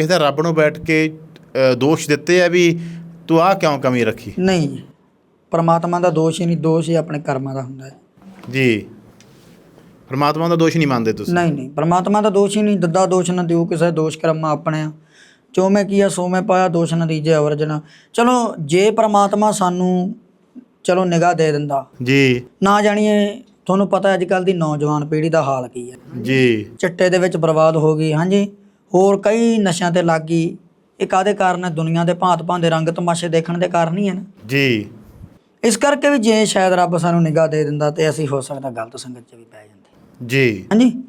ਕਿਸੇ ਦਾ ਰੱਬ ਨੂੰ ਬੈਠ ਕੇ ਅ, ਦੋਸ਼ ਦਿੱਤੇ ਆ ਵੀ ਤੂੰ ਆਹ ਕਿਉਂ ਕਮੀ ਰੱਖੀ? ਨਹੀਂ ਪਰਮਾਤਮਾ ਦਾ ਦੋਸ਼ ਹੀ ਨਹੀਂ ਦੋਸ਼ ਹੀ ਆਪਣੇ ਕਰਮਾਂ ਦਾ ਹੁੰਦਾ ਹੈ। ਜੀ। ਪਰਮਾਤਮਾ ਦਾ ਦੋਸ਼ ਨਹੀਂ ਮੰਨਦੇ ਤੁਸੀਂ? ਨਹੀਂ ਨਹੀਂ। ਪਰਮਾਤਮਾ ਦਾ ਦੋਸ਼ ਹੀ ਨਹੀਂ ਦੱਦਾ ਦੋਸ਼ ਨਾ ਦਿਓ ਕਿਸੇ ਦੋਸ਼ ਕਰਮਾ ਆਪਣੇ ਆ। ਜੋ ਮੈਂ ਕੀਆ ਸੋ ਮੈਂ ਪਾਇਆ ਦੋਸ਼ ਨਾ ਦੀਜੇ ਅਵਰਜਨਾ ਚਲੋ ਜੇ ਪਰਮਾਤਮਾ ਸਾਨੂੰ ਚਲੋ ਨਿਗਾਹ ਦੇ ਦਿੰਦਾ। ਜੀ। ਨਾ ਜਾਣੀਏ ਤੁਹਾਨੂੰ ਪਤਾ ਅੱਜ ਕੱਲ ਦੀ ਨੌਜਵਾਨ ਪੀੜ੍ਹੀ ਦਾ ਹਾਲ ਕੀ ਹੈ। ਜੀ। ਚਿੱਟੇ ਦੇ ਵਿੱਚ ਬਰਬਾਦ ਹੋ ਗਈ। ਹਾਂਜੀ। ਹੋਰ ਕਈ ਨਸ਼ਿਆਂ ਤੇ ਲੱਗ ਗਈ। ਇਹ ਕਾਦੇ ਕਾਰਨ ਹੈ? ਦੁਨੀਆ ਦੇ ਭਾਂਤ ਭਾਂਤ ਦੇ ਰੰਗ ਤਮਾਸ਼ੇ ਦੇਖਣ ਦੇ ਕਾਰਨ ਹੀ ਹੈ ਨਾ। ਜੀ। ਇਸ ਕਰਕੇ ਵੀ ਜੇ ਸ਼ਾਇਦ ਰੱਬ ਸਾਨੂੰ ਨਿਗਾਹ ਦੇ ਦਿੰਦਾ ਤੇ ਅਸੀਂ ਹੋ ਸਕਦਾ ਗਲਤ ਸੰਗਤ 'ਚ ਵੀ ਪੈ ਜਾਂਦੇ। ਜੀ। ਹਾਂਜੀ?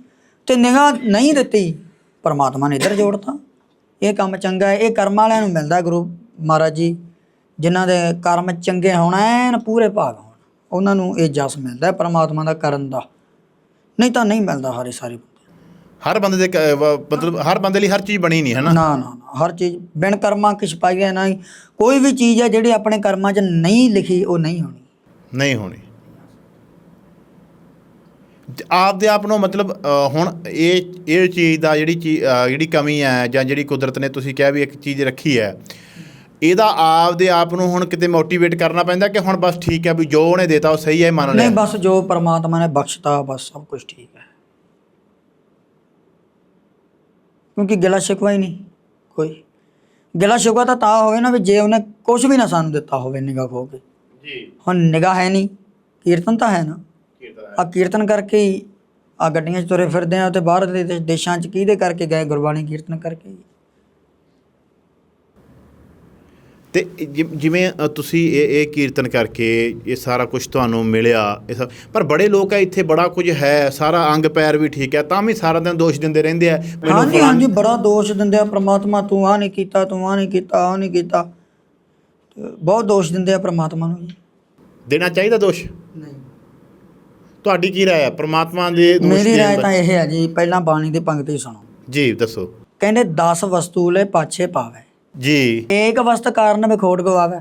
ਤੇ ਨਿਗਾਹ ਨਹੀਂ ਦਿੱਤੀ ਪਰਮਾਤਮਾ ਨੇ ਇੱਧਰ ਜੋੜਤਾ। ਇਹ ਕੰਮ ਚੰਗਾ ਹੈ ਇਹ ਕਰਮ ਵਾਲਿਆਂ ਨੂੰ ਮਿਲਦਾ ਗੁਰੂ ਮਹਾਰਾਜ ਜੀ ਜਿਨ੍ਹਾਂ ਦੇ ਕਰਮ ਚੰਗੇ ਹੋਣ ਐਨ ਪੂਰੇ ਭਾਗ ਹੋਣ। ਉਹਨਾਂ ਨੂੰ ਇਹ ਜਸ ਮਿਲਦਾ ਹੈ ਪਰਮਾਤਮਾ ਦਾ ਕਰਨ ਦਾ। ਨਹੀਂ ਤਾਂ ਨਹੀਂ ਮਿਲਦਾ ਹਰੇ ਸਾਰੇ ਹਰ ਬੰਦੇ ਦੇ ਕ- ਵ- ਮਤਲਬ ਹਰ ਬੰਦੇ ਲਈ ਹਰ ਚੀਜ਼ ਬਣੀ ਨਹੀਂ ਹੈ ਨਾ? ਨਾ ਨਾ ਨਾ ਹਰ ਚੀਜ਼ ਬਿਨ ਕਰਮਾਂ ਕਿਛ ਪਾਈਏ ਨਾ ਕੋਈ ਵੀ ਚੀਜ਼ ਹੈ ਜਿਹੜੀ ਆਪਣੇ ਕਰਮਾਂ 'ਚ ਨਹੀਂ ਲਿਖੀ ਉਹ ਨਹੀਂ ਹੋਣੀ। ਨਹੀਂ ਹੋਣੀ। ਜ- ਆਪ ਦੇ ਆਪ ਨੂੰ ਮਤਲਬ ਅ, ਹੁਣ ਇਹ ਇਹ ਚੀਜ਼ ਦਾ ਜਿਹੜੀ ਚੀ- ਅ, ਜਿਹੜੀ ਕਮੀ ਹੈ ਜਾਂ ਜਿਹੜੀ ਕੁਦਰਤ ਨੇ ਤੁਸੀਂ ਕਿਹਾ ਵੀ ਇੱਕ ਚੀਜ਼ ਰੱਖੀ ਹੈ ਇਹਦਾ ਆਪ ਦੇ ਆਪ ਨੂੰ ਹੁਣ ਕਿਤੇ ਮੋਟੀਵੇਟ ਕਰਨਾ ਪੈਂਦਾ ਕਿ ਹੁਣ ਬਸ ਠੀਕ ਹੈ ਵੀ ਜੋ ਉਹਨੇ ਦੇਤਾ ਉਹ ਸਹੀ ਹੈ ਮੰਨ ਨਹੀਂ ਲਿਆ? ਬਸ ਜੋ ਪਰਮਾਤਮਾ ਨੇ ਬਖਸ਼ਤਾ ਬਸ ਸਭ ਕੁਝ ਠੀਕ ਹੈ। ਕਿਉਂਕਿ ਗਿਲਾ ਸ਼ਿਕਵਾ ਹੀ ਨਹੀਂ ਕੋਈ। ਗਿਲਾ ਸ਼ਿਕਵਾ ਤਾਂ ਤਾਂ ਹੋਵੇ ਨਾ ਵੀ ਜੇ ਉਹਨੇ ਕੁਝ ਵੀ ਨਾ ਸਾਨੂੰ ਦਿੱਤਾ ਹੋਵੇ ਨਿਗਾਹ ਖੋ ਕੇ। ਜੀ। ਹੁਣ ਨਿਗਾਹ ਹੈ ਨਹੀਂ ਕੀਰਤਨ ਤਾਂ ਹੈ ਨਾ। ਆ ਕੀਰਤਨ ਕਰਕੇ ਹੀ ਆ ਗੱਡੀਆਂ 'ਚ ਤੁਰੇ ਫਿਰਦੇ ਆ ਤੇ ਬਾਹਰ ਦੇ ਦੇਸ਼- ਦੇਸ਼ਾਂ 'ਚ ਕਿਹਦੇ ਕਰਕੇ ਗਏ? ਗੁਰਬਾਣੀ ਕੀਰਤਨ ਕਰਕੇ ਹੀ। ਤੇ ਜਿ- ਜਿਵੇਂ ਅ, ਤੁਸੀਂ ਇਹ ਇਹ ਕੀਰਤਨ ਕਰਕੇ ਇਹ ਸਾਰਾ ਕੁਝ ਤੁਹਾਨੂੰ ਮਿਲਿਆ ਇਹ ਸਭ- ਪਰ ਬੜੇ ਲੋਕ ਆ ਇੱਥੇ ਬੜਾ ਕੁਝ ਹੈ ਸਾਰਾ ਅੰਗ ਪੈਰ ਵੀ ਠੀਕ ਹੈ ਤਾਂ ਵੀ ਸਾਰਾ ਦਿਨ ਦੋਸ਼ ਦਿੰਦੇ ਰਹਿੰਦੇ ਆ ਹਾਂਜੀ ਫਲਾਣ- ਹਾਂਜੀ ਬੜਾ ਦੋਸ਼ ਦਿੰਦੇ ਆ ਪ੍ਰਮਾਤਮਾ ਤੂੰ ਆ ਨਹੀਂ ਕੀਤਾ ਤੂੰ ਆ ਨਹੀਂ ਕੀਤਾ ਆ ਨਹੀਂ ਕੀਤਾ। ਤੇ ਬਹੁਤ ਦੋਸ਼ ਦਿੰਦੇ ਆ ਪ੍ਰਮਾਤਮਾ ਨੂੰ ਜੀ। ਦੇਣਾ ਚਾਹੀਦਾ ਦੋਸ਼? ਨਹੀਂ। ਤੁਹਾਡੀ ਕੀ ਰਾਏ ਹੈ ਪ੍ਰਮਾਤਮਾ ਦੇ ਦੋਸ਼ ਮੇਰੀ ਦੇਣ ਰਾਏ ਤਾਂ ਇਹ ਹੈ ਜੀ ਪਹਿਲਾਂ ਬਾਣੀ ਦੀ ਪੰਕਤੀ ਸੁਣੋ। ਜੀ ਦੱਸੋ। ਕਹਿੰਦੇ 10 ਵਸਤੂ ਲੈ ਪਾਛੇ ਪਾਵੇ। ਜੀ। ਏਕ ਵਸਤ ਕਾਰਨ ਵਿਖੋਟ ਗਵਾਵੇ।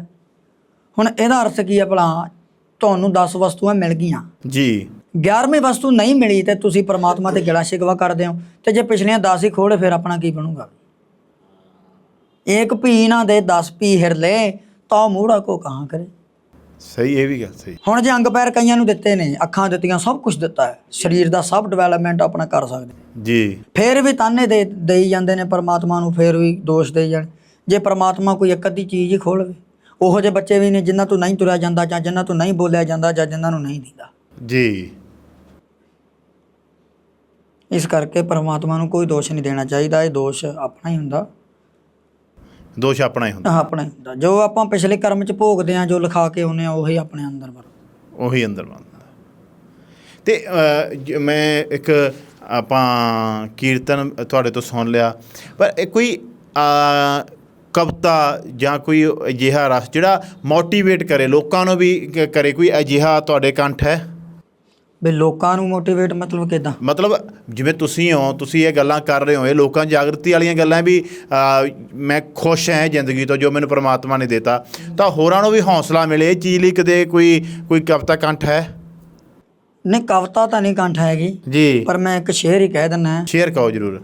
ਹੁਣ ਇਹਦਾ ਅਰਥ ਕੀ ਹੈ ਭਲਾ? ਤੁਹਾਨੂੰ 10 ਵਸਤੂਆਂ ਮਿਲ ਗਈਆਂ। ਜੀ। 11ਵੀਂ ਵਸਤੂ ਨਹੀਂ ਮਿਲੀ ਤੇ ਤੁਸੀਂ ਪ੍ਰਮਾਤਮਾ ਤੇ ਗਿਲਾ ਸ਼ਿਕਵਾ ਕਰਦੇ ਹੋ। ਤੇ ਜੇ ਪਿਛਲੀਆਂ 10 ਹੀ ਖੋੜੇ ਫਿਰ ਆਪਣਾ ਕੀ ਬਣੂਗਾ? ਏਕ ਭੀ ਨਾ ਦੇ 10 ਭੀ ਹਿਰਲੇ ਤਾਂ ਮੂੜਾ ਕੋ ਕਹਾਂ ਕਰੇ? ਸਹੀ ਇਹ ਵੀ ਗੱਲ ਸਹੀ। ਹੁਣ ਜੇ ਅੰਗ ਪੈਰ ਕਈਆਂ ਨੂੰ ਦਿੱਤੇ ਨੇ ਅੱਖਾਂ ਦਿੱਤੀਆਂ ਸਭ ਕੁਝ ਦਿੱਤਾ ਹੈ। ਸਰੀਰ ਦਾ ਸਭ ਡਿਵੈਲਪਮੈਂਟ ਆਪਣਾ ਕਰ ਸਕਦੇ ਜੀ। ਫੇਰ ਵੀ ਤਾਨੇ ਦੇ ਦੇਈ ਜਾਂਦੇ ਨੇ ਪਰਮਾਤਮਾ ਨੂੰ ਫੇਰ ਵੀ ਦੋਸ਼ ਦੇਈ ਜਾਣ। ਜੇ ਪਰਮਾਤਮਾ ਕੋਈ ਇੱਕ ਅੱਧੀ ਚੀਜ਼ ਹੀ ਖੋਲਵੇ ਉਹੋ ਜਿਹੇ ਬੱਚੇ ਵੀ ਨੇ ਜਿਨ੍ਹਾਂ ਤੋਂ ਨਹੀਂ ਤੁਰਿਆ ਜਾਂਦਾ ਜਾਂ ਜਿਨ੍ਹਾਂ ਤੋਂ ਨਹੀਂ ਬੋਲਿਆ ਜਾਂਦਾ ਜਾਂ ਜਿਨ੍ਹਾਂ ਨੂੰ ਨਹੀਂ ਦਿੰਦਾ। ਜੀ। ਇਸ ਕਰਕੇ ਪਰਮਾਤਮਾ ਨੂੰ ਕੋਈ ਦੋਸ਼ ਨਹੀਂ ਦੇਣਾ ਚਾਹੀਦਾ ਇਹ ਦੋਸ਼ ਆਪਣਾ ਹੀ ਹੁੰਦਾ। ਦੋਸ਼ ਆਪਣਾ ਹੀ ਹੁੰਦਾ। ਆਪਣਾ ਹੀ ਹੁੰਦਾ। ਜੋ ਆਪਾਂ ਪਿਛਲੇ ਕਰਮ ਚ ਭੋਗਦੇ ਆ ਜੋ ਲਿਖਾ ਕੇ ਆਉਂਦੇ ਆ ਉਹੀ ਆਪਣੇ ਅੰਦਰ ਵਰ ਉਹੀ ਅੰਦਰ ਬੰਦਾ ਤੇ ਜ- ਮੈਂ ਇੱਕ ਆਪਾਂ ਕੀਰਤਨ ਤੁਹਾਡੇ ਤੋਂ ਸੁਣ ਲਿਆ ਪਰ ਇਹ ਕੋਈ ਕਵਿਤਾ ਜਾਂ ਕੋਈ ਅਜਿਹਾ ਰਸ ਜਿਹੜਾ ਮੋਟੀਵੇਟ ਕਰੇ ਲੋਕਾਂ ਨੂੰ ਵੀ ਕ- ਕਰੇ ਕੋਈ ਅਜਿਹਾ ਤੁਹਾਡੇ ਕੰਠ ਹੈ? ਵੀ ਲੋਕਾਂ ਨੂੰ ਮੋਟੀਵੇਟ ਮਤਲਬ ਕਿਦਾਂ? ਮਤਲਬ ਜਿਵੇਂ ਤੁਸੀਂ ਹੋ ਤੁਸੀਂ ਇਹ ਗੱਲਾਂ ਕਰ ਰਹੇ ਹੋ ਇਹ ਲੋਕਾਂ 'ਚ ਜਾਗਰਤੀ ਵਾਲੀਆਂ ਗੱਲਾਂ ਵੀ ਮੈਂ ਖੁਸ਼ ਹਾਂ ਜ਼ਿੰਦਗੀ ਤੋਂ ਜੋ ਮੈਨੂੰ ਪ੍ਰਮਾਤਮਾ ਨੇ ਦਿੱਤਾ। ਤਾਂ ਹੋਰਾਂ ਨੂੰ ਵੀ ਹੌਸਲਾ ਮਿਲੇ ਇਹ ਚੀਜ਼ ਲਈ ਕਦੇ ਕੋਈ ਕੋਈ ਕਵਿਤਾ ਕੰਠ ਹੈ? ਨਹੀਂ ਕਵਿਤਾ ਤਾਂ ਨਹੀਂ ਕੰਠ ਹੈਗੀ। ਜੀ। ਪਰ ਮੈਂ ਇੱਕ ਸ਼ੇਰ ਹੀ ਕਹਿ ਦਿੰਨਾ ਸ਼ੇਅਰ ਕਰੋ ਜਰੂਰ।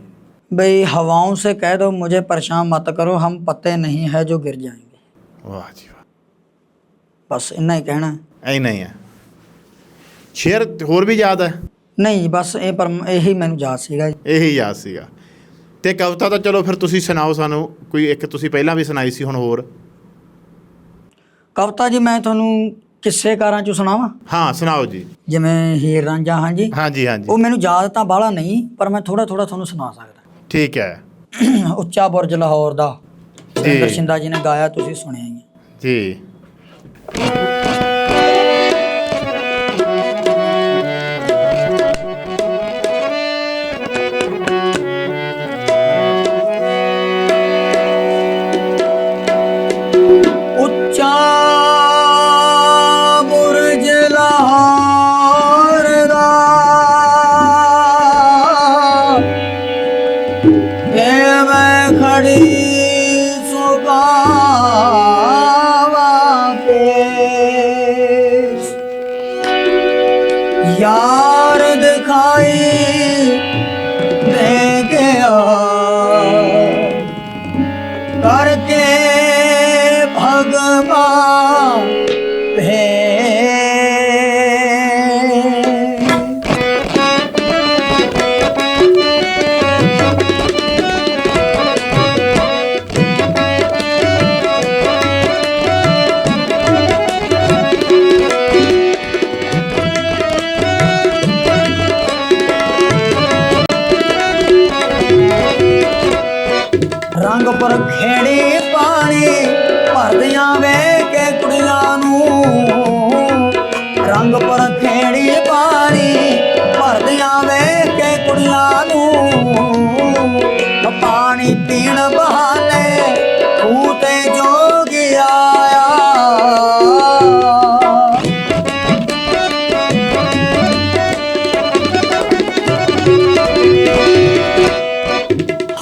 भाई हवाओं से कह दो मुझे परेशान मत करो हम पत्ते नहीं है जो गिर जाएंगे ਵਾਹ ਜੀ ਵਾਹ बस इतना ही कहना है ਐ ਨਹੀਂ ਹੈ ਸ਼ੇਅਰ ਹੋਰ ਵੀ ਯਾਦ ਹੈ ਨਹੀਂ ਬਸ ਇਹ ਪਰ ਇਹੀ ਮੈਨੂੰ ਯਾਦ ਸੀਗਾ ਜੀ। ਇਹੀ ਯਾਦ ਸੀਗਾ ਤੇ ਕਵਿਤਾ ਤਾਂ ਚਲੋ ਫਿਰ ਤੁਸੀਂ ਸੁਣਾਓ ਸਾਨੂੰ ਕੋਈ ਇੱਕ ਤੁਸੀਂ ਪਹਿਲਾਂ ਵੀ ਸੁਣਾਈ ਸੀ ਹੁਣ ਹੋਰ ਕਵਿਤਾ ਜੀ ਮੈਂ ਤੁਹਾਨੂੰ ਕਿੱਸੇਕਾਰਾਂ ਚੋਂ ਸੁਣਾਵਾਂ ਹਾਂ ਸੁਣਾਓ ਜੀ ਜਿਵੇਂ ਹੀਰ ਰਾਂਝਾ ਹਾਂਜੀ ਹਾਂਜੀ ਹਾਂਜੀ ਉਹ ਮੈਨੂੰ ਯਾਦ ਤਾਂ ਬਾਹਲਾ ਨਹੀਂ ਪਰ ਮੈਂ ਥੋੜਾ ਥੋੜਾ ਤੁਹਾਨੂੰ ਸੁਣਾ ਸਕਦਾ ਠੀਕ ਹੈ। ਉੱਚਾ ਬੁਰਜ ਲਾਹੌਰ ਦਾ। ਸੁਰਿੰਦਰ ਸ਼ਿੰਦਾ ਜੀ ਨੇ ਗਾਇਆ ਤੁਸੀਂ ਸੁਣਿਆ ਹੀ ਹੈ। ਜੀ। यार दिखाई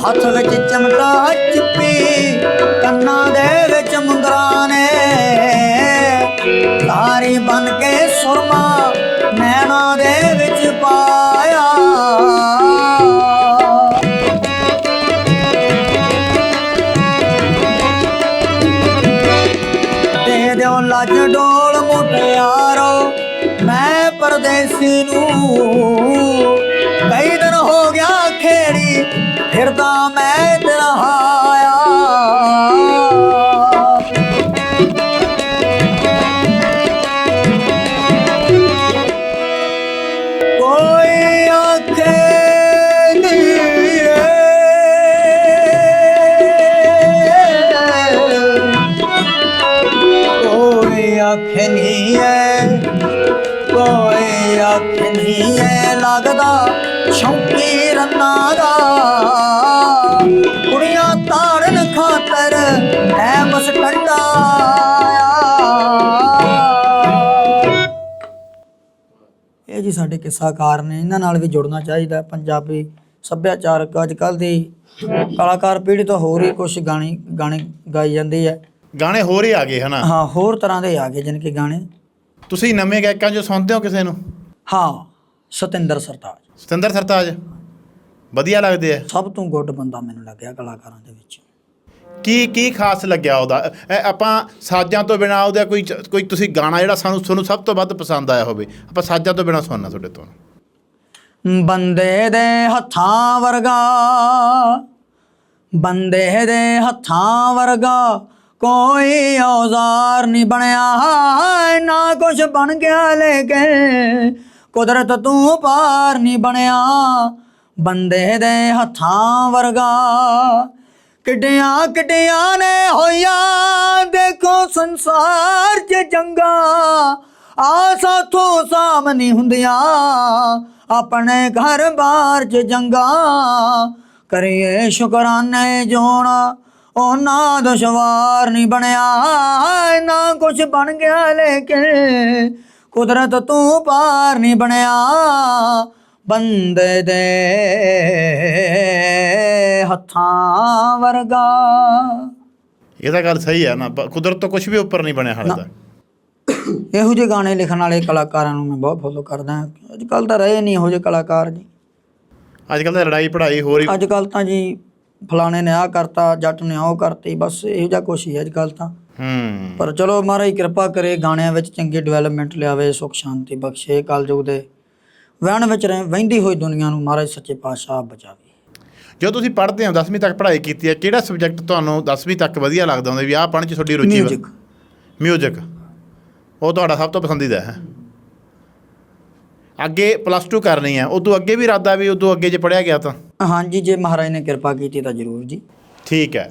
ਹੱਥ ਵਿੱਚ ਚਮਟਾ ਚੁੱਪੀ ਕੰਨਾਂ ਦੇ ਵਿੱਚ ਮੁੰਦਰਾ ਨੇ ਤਾਰੀ ਬਨ ਕੇ ਸੁਰਮਾ ਨੈਣਾ ਦੇ ਵਿੱਚ ਪਾਇਆ। ਦੇ ਦਿਓ ਲੱਜ ਡੋਲ ਮੁਟਿਆਰੋ, ਮੈਂ ਪਰਦੇਸੀ ਨੂੰ। ਕਈ ਦਿਨ ਹੋ ਗਿਆ ਖੇੜੀ ਫਿਰਦਾ ਮੈਂ ਤੇਰਾ ਹਾਇਆ ਕੋਈ ਆਖੇ ਕੋਈ ਅੱਖ ਨਹੀਂ ਹੈ ਕੋਈ ਅੱਖ ਨਹੀਂ ਹੈ ਲੱਗਦਾ ਸ਼ੌਕੀ ਰੰਨਾ ਦਾ। ਜੀ ਸਾਡੇ ਕਿੱਸਾਕਾਰ ਨੇ ਇਹਨਾਂ ਨਾਲ ਵੀ ਜੁੜਨਾ ਚਾਹੀਦਾ। ਪੰਜਾਬੀ ਸੱਭਿਆਚਾਰਕ ਅੱਜ ਕੱਲ ਦੀ ਕਲਾਕਾਰ ਪੀੜ੍ਹੀ ਤੋਂ ਹੋਰ ਹੀ ਕੁਝ ਗਾਣੇ ਗਾਣੇ ਗਾਈ ਜਾਂਦੀ ਹੈ ਗਾਣੇ ਹੋਰ ਹੀ ਆ ਗਏ ਹਨਾ? ਹਾਂ ਹੋਰ ਤਰ੍ਹਾਂ ਦੇ ਆ ਗਏ ਜਿਨ ਕੇ ਗਾਣੇ। ਤੁਸੀਂ ਨਵੇਂ ਗਾਇਕਾਂ ਜੋ ਸੁਣਦੇ ਹੋ ਕਿਸੇ ਨੂੰ? ਹਾਂ ਸਤਿੰਦਰ ਸਰਤਾਜ। ਸਤਿੰਦਰ ਸਰਤਾਜ। ਵਧੀਆ ਲੱਗਦੇ ਆ। ਸਭ ਤੋਂ ਗੁੱਡ ਬੰਦਾ ਮੈਨੂੰ ਲੱਗਿਆ ਕਲਾਕਾਰਾਂ ਦੇ ਵਿੱਚ। ਕੀ ਕੀ ਖਾਸ ਲੱਗਿਆ ਉਹਦਾ? ਇਹ ਆਪਾਂ ਸਾਜ਼ਾਂ ਤੋਂ ਬਿਨਾ ਉਹਦਾ ਕੋਈ ਕੋਈ ਤੁਸੀਂ ਗਾਣਾ ਜਿਹੜਾ ਸਾਨੂੰ, ਤੁਹਾਨੂੰ ਸਭ ਤੋਂ ਵੱਧ ਪਸੰਦ ਆਇਆ ਹੋਵੇ, ਆਪਾਂ ਸਾਜ਼ਾਂ ਤੋਂ ਬਿਨਾ ਸੁਣਨਾ ਤੁਹਾਡੇ ਤੋਂ। ਬੰਦੇ ਦੇ ਹੱਥਾਂ ਵਰਗਾ, ਬੰਦੇ ਦੇ ਹੱਥਾਂ ਵਰਗਾ ਕੋਈ ਔਜ਼ਾਰ ਨਹੀਂ ਬਣਿਆ। ਨਾ ਕੁਛ ਬਣ ਗਿਆ ਲੇਕਿਨ ਕੁਦਰਤ ਤੂੰ ਪਾਰ ਨਹੀਂ ਬਣਿਆ। ਬੰਦੇ ਦੇ ਹੱਥਾਂ ਵਰਗਾ ਕਿੱਡੀਆਂ ਕਿੱਡੀਆਂ ਨੇ ਹੋਈਆਂ, ਦੇਖੋ ਸੰਸਾਰ 'ਚ ਜੰਗਾ। ਆ ਸਾਥੋਂ ਸਾਹਮਣੇ ਹੁੰਦੀਆਂ, ਆਪਣੇ ਘਰ ਬਾਰ 'ਚ ਜੰਗਾ। ਕਰੀਏ ਸ਼ੁਕਰਾਨੇ ਜੋਣਾ ਉਹਨਾਂ ਦੁਸ਼ਵਾਰ ਨਹੀਂ ਬਣਿਆ। ਨਾ ਕੁਛ ਬਣ ਗਿਆ ਲੇਕਿਨ ਕੁਦਰਤ ਤੂੰ ਪਾਰ ਨਹੀਂ ਬਣਿਆ। ਬੰਦੇ ਦੇ ਹੱਥਾਂ ਵਰਗਾ। ਇਹ ਤਾਂ ਗੱਲ ਸਹੀ ਹੈ ਨਾ ਕੁਦਰਤ ਤੋਂ ਕੁਝ ਵੀ ਉੱਪਰ ਨਹੀਂ ਬਣਿਆ ਹਾਲੇ ਤੱਕ ਇਹੋ ਜਿਹੇ ਗਾਣੇ ਲਿਖਣ ਵਾਲੇ ਕਲਾਕਾਰਾਂ ਨੂੰ ਮੈਂ ਬਹੁਤ ਫੋਲੋ ਕਰਦਾ ਅੱਜ ਕੱਲ ਤਾਂ ਰਹੇ ਨਹੀਂ ਇਹੋ ਜਿਹੇ ਕਲਾਕਾਰ ਜੀ। ਅੱਜ ਕੱਲ੍ਹ ਤਾਂ ਲੜਾਈ ਪੜ੍ਹਾਈ ਹੋਰ ਹੀ ਅੱਜ ਕੱਲ ਤਾਂ ਜੀ ਫਲਾਣੇ ਨੇ ਆਹ ਕਰਤਾ ਜੱਟ ਨੇ ਉਹ ਕਰਤੀ ਬਸ ਇਹੋ ਜਿਹਾ ਕੁਛ ਹੀ ਅੱਜ ਕੱਲ ਤਾਂ। ਹੂੰ। ਪਰ ਚਲੋ ਮਹਾਰਾਜ ਕਿਰਪਾ ਕਰੇ ਗਾਣਿਆਂ ਵਿੱਚ ਚੰਗੀ ਡਿਵੈਲਪਮੈਂਟ ਲਿਆਵੇ ਸੁਖ ਸ਼ਾਂਤੀ ਬਖਸ਼ੇ ਕਲਯੁਗ ਦੇ। ਵਹਿਣ ਵਿੱਚ ਰਹਿ ਵਹਿੰਦੀ ਹੋਈ ਦੁਨੀਆ ਨੂੰ ਮਹਾਰਾਜ ਸੱਚੇ ਪਾਤਸ਼ਾਹ ਬਚਾਵੇ। ਜੋ ਤੁਸੀਂ ਪੜ੍ਹਦੇ ਹੋ 10ਵੀਂ ਤੱਕ ਪੜ੍ਹਾਈ ਕੀਤੀ ਹੈ ਕਿਹੜਾ ਸਬਜੈਕਟ ਤੁਹਾਨੂੰ 10ਵੀਂ ਤੱਕ ਵਧੀਆ ਲੱਗਦਾ ਹੁੰਦਾ ਵੀ ਆਹ ਪੜ੍ਹਨ 'ਚ ਤੁਹਾਡੀ ਰੁਚੀ ਮਿਊਜ਼ਿਕ ਮਿਊਜ਼ਿਕ ਉਹ ਤੁਹਾਡਾ ਸਭ ਤੋਂ ਪਸੰਦੀਦਾ ਹੈ ਅੱਗੇ ਪਲੱਸ 2 ਕਰਨੀ ਹੈ ਉਦੋਂ ਅੱਗੇ ਵੀ ਇਰਾਦਾ ਵੀ ਉਦੋਂ ਅੱਗੇ ਜੇ ਪੜ੍ਹਿਆ ਗਿਆ ਤਾਂ? ਹਾਂਜੀ ਜੇ ਮਹਾਰਾਜ ਨੇ ਕਿਰਪਾ ਕੀਤੀ ਤਾਂ ਜ਼ਰੂਰ ਜੀ। ਠੀਕ ਹੈ।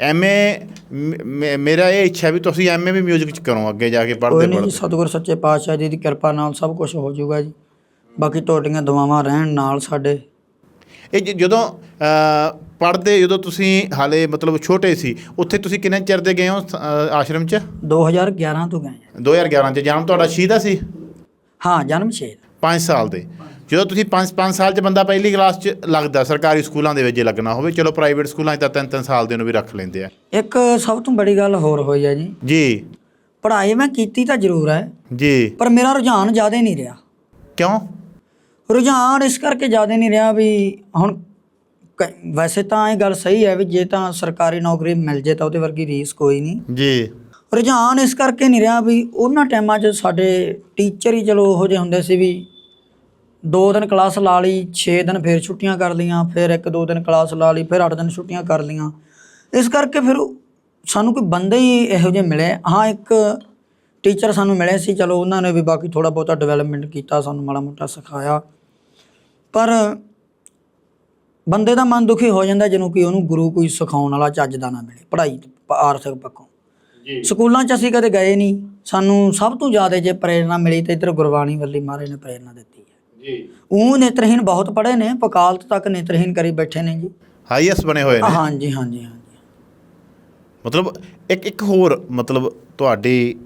ਐਮਏ ਮੇਰਾ ਇਹ ਇੱਛਾ ਵੀ ਤੁਸੀਂ ਐਮਏ ਵੀ ਮਿਊਜ਼ਿਕ 'ਚ ਕਰੋ ਅੱਗੇ ਜਾ ਕੇ ਪੜ੍ਹਦੇ ਨਹੀਂ ਪੜ੍ਹਦੇ। ਸਤਿਗੁਰ ਸੱਚੇ ਪਾਤਸ਼ਾਹ ਜੀ ਦੀ ਕਿਰਪਾ ਨਾਲ ਸਭ ਕੁਝ ਹੋ ਜਾਊਗਾ ਜੀ। ਬਾਕੀ ਤੁਹਾਡੀਆਂ ਦੁਆਵਾਂ ਰਹਿਣ ਨਾਲ ਸਾਡੇ। ਇਹ ਜਦੋਂ ਪੜ੍ਹਦੇ ਜਦੋਂ ਤੁਸੀਂ ਹਾਲੇ ਮਤਲਬ ਛੋਟੇ ਸੀ ਉੱਥੇ ਤੁਸੀਂ ਕਿੰਨੇ ਚਿਰ ਦੇ ਗਏ ਹੋ ਆਸ਼ਰਮ 'ਚ? 2011 ਤੋਂ ਗਏ ਹਾਂ। 2011 'ਚ ਜਨਮ ਤੁਹਾਡਾ ਛੀ ਦਾ ਸੀ? ਹਾਂ ਜਨਮ ਛੇ 5 ਸਾਲ ਦੇ। ਜਦੋਂ ਤੁਸੀਂ 5 5 ਸਾਲ 'ਚ ਬੰਦਾ ਪਹਿਲੀ ਕਲਾਸ 'ਚ ਲੱਗਦਾ ਸਰਕਾਰੀ ਸਕੂਲਾਂ ਦੇ ਵਿੱਚ ਜੇ ਲੱਗਣਾ ਹੋਵੇ ਚਲੋ ਪ੍ਰਾਈਵੇਟ ਸਕੂਲਾਂ 'ਚ ਤਾਂ ਤਿੰਨ ਤਿੰਨ ਸਾਲ ਦੇ ਨੂੰ ਵੀ ਰੱਖ ਲੈਂਦੇ ਆ। ਇੱਕ ਸਭ ਤੋਂ ਬੜੀ ਗੱਲ ਹੋਰ ਹੋਈ ਹੈ ਜੀ। ਜੀ। ਪੜ੍ਹਾਈ ਮੈਂ ਕੀਤੀ ਤਾਂ ਜ਼ਰੂਰ ਹੈ ਜੀ। ਪਰ ਮੇਰਾ ਰੁਝਾਨ ਜ਼ਿਆਦਾ ਨਹੀਂ ਰਿਹਾ। ਕਿਉਂ? ਰੁਝਾਨ ਇਸ ਕਰਕੇ ਜ਼ਿਆਦਾ ਨਹੀਂ ਰਿਹਾ ਵੀ ਹੁਣ ਵੈਸੇ ਤਾਂ ਇਹ ਗੱਲ ਸਹੀ ਹੈ ਵੀ ਜੇ ਤਾਂ ਸਰਕਾਰੀ ਨੌਕਰੀ ਮਿਲ ਜੇ ਤਾਂ ਉਹਦੇ ਵਰਗੀ ਰੀਸ ਕੋਈ ਨਹੀਂ। ਜੀ। ਰੁਝਾਨ ਇਸ ਕਰਕੇ ਨਹੀਂ ਰਿਹਾ ਵੀ ਉਹਨਾਂ ਟਾਈਮਾਂ 'ਚ ਸਾਡੇ ਟੀਚਰ ਹੀ ਚਲੋ ਉਹੋ ਜਿਹੇ ਹੁੰਦੇ ਸੀ ਵੀ ਦੋ ਦਿਨ ਕਲਾਸ ਲਾ ਲਈ 6 ਦਿਨ ਫਿਰ ਛੁੱਟੀਆਂ ਕਰ ਲਈਆਂ ਫਿਰ ਇੱਕ ਦੋ ਦਿਨ ਕਲਾਸ ਲਾ ਲਈ ਫਿਰ 8 ਦਿਨ ਛੁੱਟੀਆਂ ਕਰ ਲਈਆਂ। ਇਸ ਕਰਕੇ ਫਿਰ ਸਾਨੂੰ ਕੋਈ ਬੰਦੇ ਹੀ ਇਹੋ ਜਿਹੇ ਮਿਲੇ। ਹਾਂ ਇੱਕ ਟੀਚਰ ਸਾਨੂੰ ਮਿਲੇ ਸੀ ਚਲੋ ਉਹਨਾਂ ਨੇ ਵੀ ਬਾਕੀ ਥੋੜਾ ਬਹੁਤਾ ਡਿਵੈਲਪਮੈਂਟ ਕੀਤਾ ਸਾਨੂੰ ਮਾੜਾ ਮੋਟਾ ਸਿਖਾਇਆ। ਪਰ ਬੰਦੇ ਦਾ ਮਨ ਦੁਖੀ ਹੋ ਜਾਂਦਾ ਜਿਹਨੂੰ ਕਿ ਉਹਨੂੰ ਗੁਰੂ ਕੋਈ ਸਿਖਾਉਣ ਵਾਲਾ ਚੱਜ ਦਾ ਨਾ ਮਿਲੇ ਪੜ੍ਹਾਈ ਆਰਥਿਕ ਪੱਖੋਂ। ਜੀ। ਸਕੂਲਾਂ 'ਚ ਅਸੀਂ ਕਦੇ ਗਏ ਨਹੀਂ। ਸਾਨੂੰ ਸਭ ਤੋਂ ਜ਼ਿਆਦਾ ਜੇ ਪ੍ਰੇਰਣਾ ਮਿਲੀ ਤੇ ਇੱਧਰ ਗੁਰਬਾਣੀ ਵੱਲੀ ਮਹਾਰਾਜ ਨੇ ਪ੍ਰੇਰਣਾ ਦਿੱਤੀ। ਜੀ। ਉਹ ਨੇਤਰਹੀਨ ਬਹੁਤ ਪੜ੍ਹੇ ਨੇ ਵਕਾਲਤ ਤੱਕ ਨੇਤਰਹੀਨ ਕਰੀ ਬੈਠੇ ਨੇ ਜੀ। ਹਾਈਐਸ ਬਣੇ ਹੋਏ ਨੇ। ਹਾਂਜੀ ਹਾਂਜੀ ਹਾਂਜੀ। ਮਤਲਬ ਇੱਕ ਇੱਕ ਹੋਰ ਮਤਲਬ ਤੁਹਾਡੀ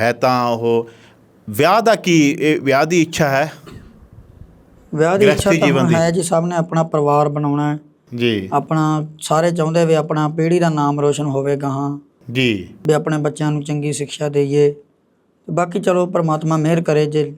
ਹੈ ਤਾਂ ਉਹ ਵਿਆਹ ਦਾ ਕੀ ਇਹ ਵਿਆਹ ਦੀ ਇੱਛਾ ਹੈ? ਵਿਆਹ ਦੀ ਇੱਛਾ ਤਾਂ। ਹੈ ਜੀ ਸਭ ਨੇ ਆਪਣਾ ਪਰਿਵਾਰ ਬਣਾਉਣਾ ਹੈ। ਜੀ। ਆਪਣਾ ਸਾਰੇ ਚਾਹੁੰਦੇ ਵੀ ਆਪਣਾ ਪੀੜ੍ਹੀ ਦਾ ਨਾਮ ਰੋਸ਼ਨ ਹੋਵੇ ਗਾਹਾਂ। ਜੀ। ਵੀ ਆਪਣੇ ਬੱਚਿਆਂ ਨੂੰ ਚੰਗੀ ਸਿੱਖਿਆ ਦੇਈਏ। ਤੇ ਬਾਕੀ ਚਲੋ ਪ੍ਰਮਾਤਮਾ ਮਿਹਰ ਕਰੇ ਜੇ